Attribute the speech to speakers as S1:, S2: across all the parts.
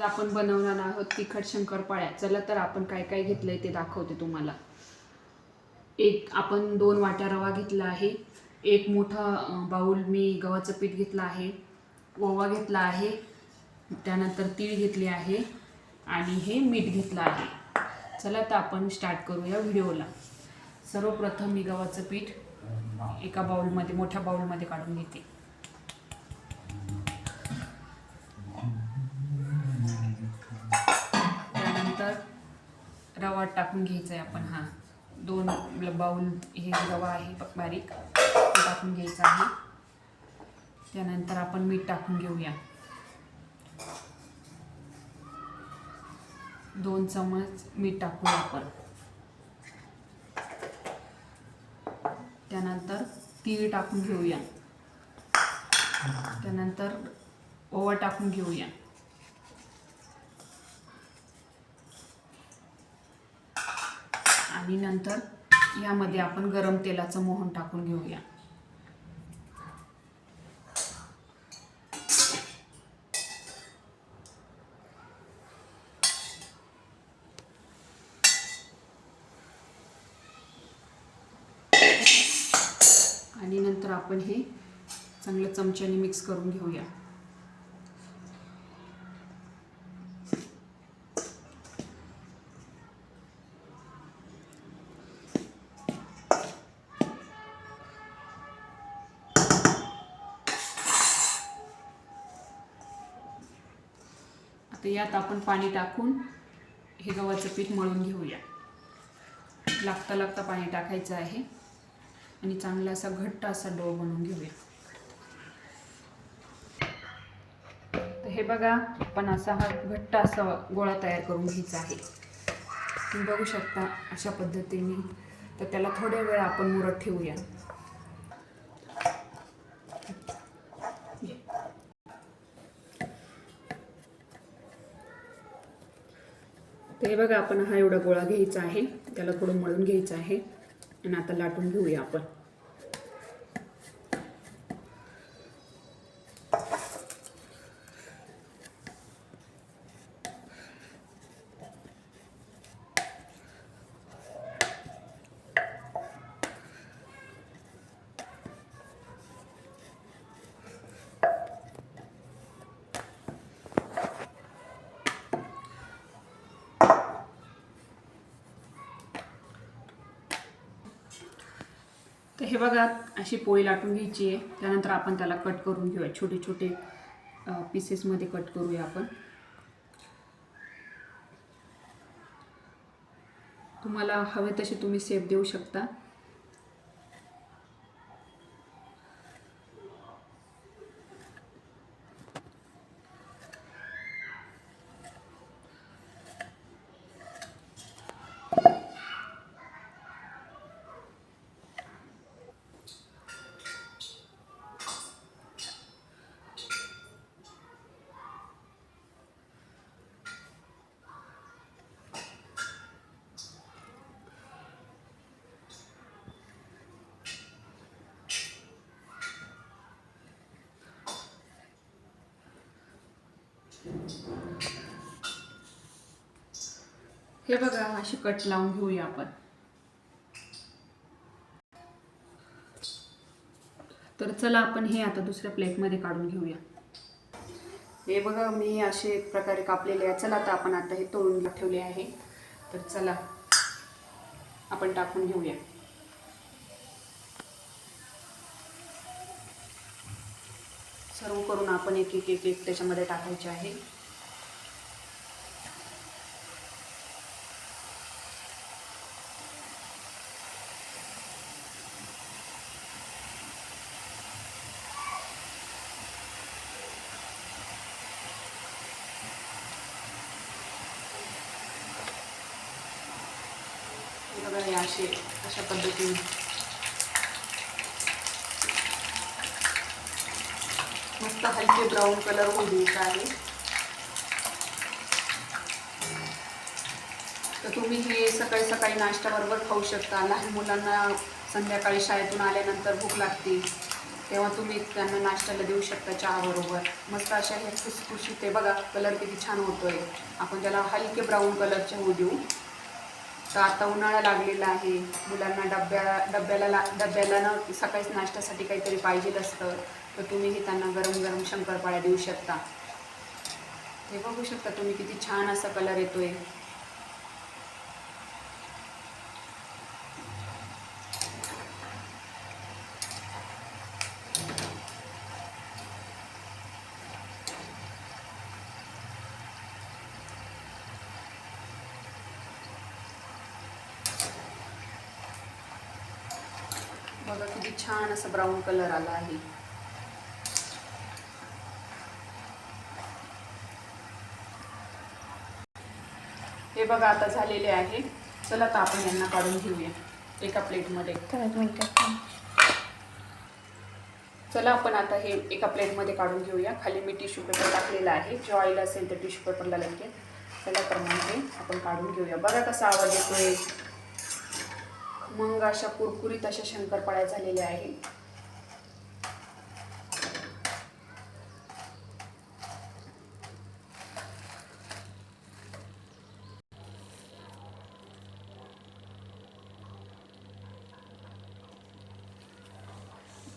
S1: आज आपण बनवणार आहोत तिखट शंकरपाळ्या. चला तर आपण काय काय घेतलंय ते दाखवते तुम्हाला. एक आपण दोन वाट्या रवा घेतला आहे. एक मोठा बाऊल मी गव्हाचं पीठ घेतलं आहे. ओवा घेतला आहे. त्यानंतर तीळ घेतली आहे. आणि हे मीठ घेतलं आहे. चला तर आपण स्टार्ट करूया व्हिडिओला. सर्वप्रथम मी गव्हाचं पीठ एका बाऊलमध्ये मोठ्या बाऊलमध्ये काढून घेते. रवा टाकून घ्यायचा आहे आपण हा. दोन बाऊल हे रवा आहे बारीक ते टाकून घ्यायचा आहे. त्यानंतर आपण मीठ टाकून घेऊया. दोन चमच मीठ टाकूया आपण. त्यानंतर तीळ टाकून घेऊया. त्यानंतर ओवा टाकून घेऊया. आणि नंतर यामध्ये आपण गरम तेलाचं मोहन टाकून घेऊया. आणि नंतर आपण हे चांगलं चमच्याने मिक्स करून घेऊया. तर यात आपण पाणी टाकून हे गव्हाचं पीठ मळून घेऊया. लागता लागता पाणी टाकायचं आहे. आणि चांगला असा घट्ट असा डो बनवून घेऊया. तर हे बघा आपण असा हा घट्ट असा गोळा तयार करून घ्यायचा आहे. तुम्ही बघू शकता अशा पद्धतीने. तर त्याला थोड्या वेळ आपण मुरत ठेवूया. तर हे बघा आपण हा एवढा गोळा घ्यायचा आहे. त्याला थोडं मळून घ्यायचं आहे. आणि आता लाटून घेऊया आपण. तर हे बघा अशी पोळी लाटून घ्यायची आहे. त्यानंतर आपण त्याला कट करून घेऊया. छोटे छोटे पीसेसमध्ये कट करूया आपण. तुम्हाला हवे तसे तुम्ही सेप देऊ शकता. हे बघा अशी कट लावून घेऊया आपण. तर चला आपण हे आता दुसऱ्या प्लेटमध्ये काढून घेऊया. हे बघा मी असे एक प्रकारे कापलेले आहे. चला आता आपण आता हे तोडून ठेवले आहे. तर चला आपण टाकून घेऊया. सर्व करून आपण एक एक एक एक त्याच्यामध्ये टाकायचे आहे. बघा हे असे अशा पद्धतीने. मस्त हलके ब्राऊन कलर होऊ द्यायचा आहे. तर तुम्ही हे सकाळी सकाळी नाश्त्याबरोबर खाऊ शकता. लहान मुलांना संध्याकाळी शाळेतून आल्यानंतर भूक लागते. तेव्हा तुम्ही त्यांना नाश्त्याला देऊ शकता चहाबरोबर. मस्त अशा ह्या खुसखुशीत ते बघा कलर किती छान होतोय. आपण त्याला हलके ब्राऊन कलरचे होऊ देऊ. तर आता उन्हाळा लागलेला आहे. मुलांना डब्या डब्याला ला डब्याला ना सकाळीच नाश्त्यासाठी काहीतरी पाहिजे असतं. तर तुम्हीही त्यांना गरम गरम शंकरपाळ्या देऊ शकता. हे बघू शकता तुम्ही किती छान असा कलर येतोय. बघा किती छान असं ब्राऊन कलर आला आहे. हे बघा आता झालेले आहे. चला आता आपण यांना काढून घेऊया एका प्लेटमध्ये. चला आपण आता हे एका प्लेटमध्ये काढून घेऊया. खाली मी टिश्यू पेपर टाकलेला आहे. जे ऑइल असेल तर टिश्यू पेपरला लगेच चला तर मग हे आपण काढून घेऊया. बघा कसा आवाज येतोय. मग अशा कुरकुरीत अशा शंकरपाळ्या झालेल्या आहेत.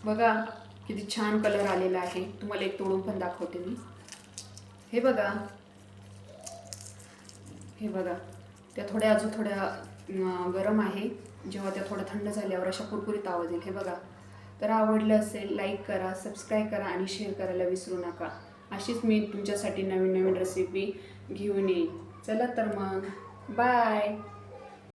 S1: बघा किती छान कलर आलेला आहे. तुम्हाला एक तोडून पण दाखवते मी. हे बघा. हे बघा. त्या थोड्या अजून थोड्या गरम आहे. जेव्हा त्या थोडं थंड झाल्यावर अशा कुरकुरीत आवाज येईल. हे बघा. तर आवडलं असेल लाईक करा सबस्क्राईब करा आणि शेअर करायला विसरू नका. अशीच मी तुमच्यासाठी नवीन नवीन रेसिपी घेऊन येईन. चला तर मग. बाय